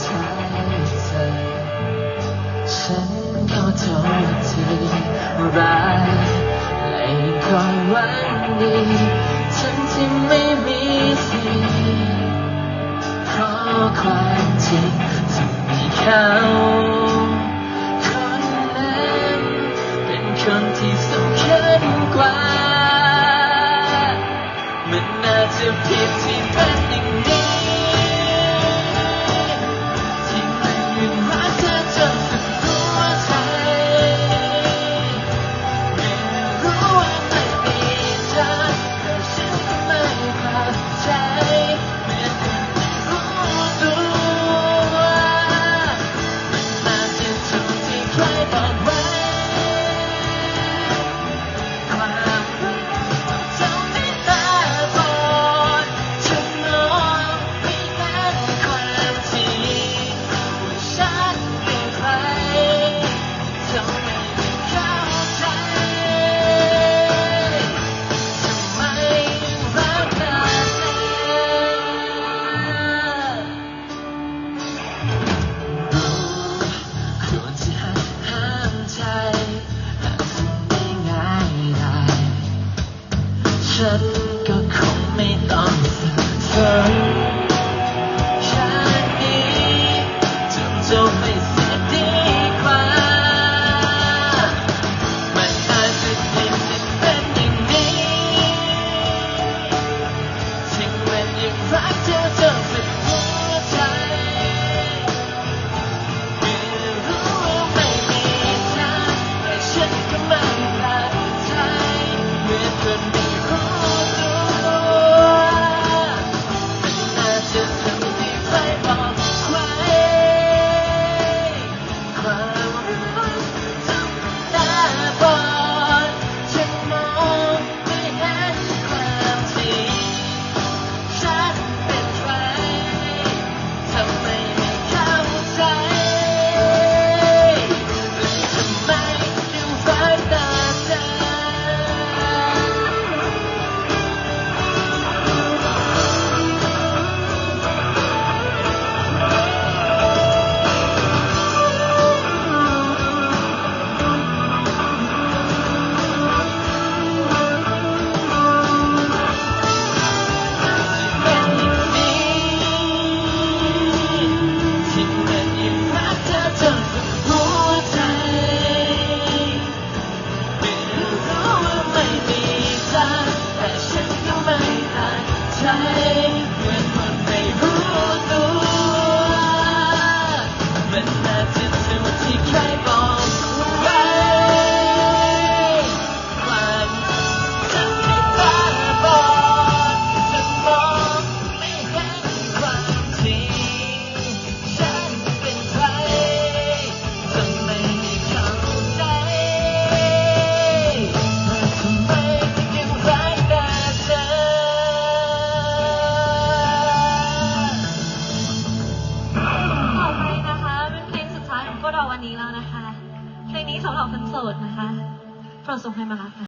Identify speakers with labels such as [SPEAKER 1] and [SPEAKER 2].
[SPEAKER 1] ใจเธอฉันขอโทษที่ร้ายไม่คอวังดีฉันที่ไม่มีสิพรความจริงที่มีเขาคนนั้นเป็นคนที่สำคัญกว่า มันน่าจะผิดที่เป็นอย่างนี้ up นี้สำหรับคอนเสิร์ตนะคะ
[SPEAKER 2] โปรดส่งให้มาค่ะ